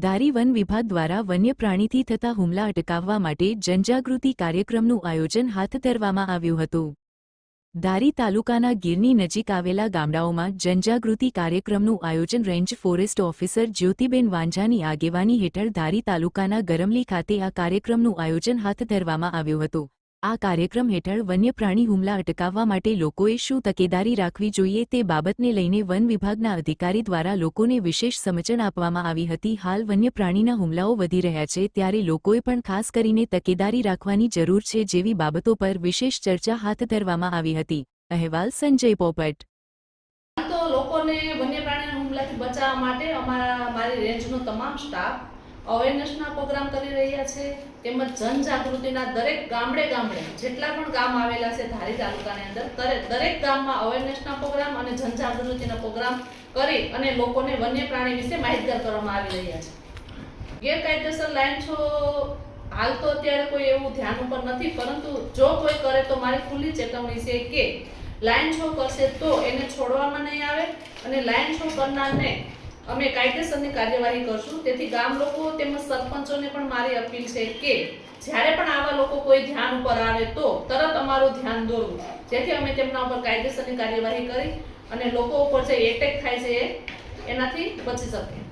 ધારી one વિભાગ દ્વારા વન્ય પ્રાણીથી થતા હુમલા અટકાવવા માટે જનજાગૃતિ કાર્યક્રમનું આયોજન હાથ ધરવામાં આવ્યું હતું. ધારી તાલુકાના ગીરની નજીક આવેલા ગામડાઓમાં જનજાગૃતિ કાર્યક્રમનું આયોજન રેન્જ ફોરેસ્ટ ઓફિસર જ્યોતિબેન વાંઝાની આગેવાની હેઠળ ધારી તાલુકાના ગરમલી ખાતે આ કાર્યક્રમનું આયોજન હાથ ધરવામાં આવ્યું હતું. આ કાર્યક્રમ હેઠળ વન્યપ્રાણી હુમલા અટકાવવા માટે લોકોએ શું તકેદારી રાખવી જોઈએ તે બાબતને લઈને વન વિભાગના અધિકારી દ્વારા લોકોને વિશેષ સમજણ આપવામાં આવી હતી. હાલ વન્યપ્રાણીના હુમલાઓ વધી રહ્યા છે ત્યારે લોકોએ પણ ખાસ કરીને તકેદારી રાખવાની જરૂર છે જેવી બાબતો પર વિશેષ ચર્ચા હાથ ધરવામાં આવી હતી. અહેવાલ સંજય પોપટ. લોકોને વન્યપ્રાણીના હુમલાથી બચાવવા માટે અમારા મારી રેન્જનો તમામ સ્ટાફ અવેરનેસના પ્રોગ્રામ કરી રહ્યા છે, તેમજ જનજાગૃતિના દરેક ગામડે ગામડે, જેટલા પણ ગામ આવેલા છે ધારી તાલુકાની અંદર દરેક દરેક ગામમાં અવેરનેસના પ્રોગ્રામ અને જનજાગૃતિના પ્રોગ્રામ કરી અને લોકોને વન્ય પ્રાણી વિશે માહિતગાર કરવામાં આવી રહ્યા છે. ગેરકાયદેસર લાઈન છો, હાલ તો અત્યારે કોઈ એવું ધ્યાન ઉપર નથી, પરંતુ જો કોઈ કરે તો મારી ખુલ્લી ચેતવણી છે કે લાઈન છો કરશે તો એને છોડવામાં નહીં આવે અને લાઈન છો કરનારને અમે કાયદેસરની કાર્યવાહી કરશું. તેથી ગામ લોકો તેમજ સરપંચોને પણ મારી અપીલ છે કે જ્યારે પણ આવા લોકો કોઈ ધ્યાન ઉપર આવે તો તરત અમારું ધ્યાન દોરવું. જેથી અમે તેમના ઉપર કાયદેસરની કાર્યવાહી કરી અને લોકો ઉપર જે એટેક થાય છે એનાથી બચી શકે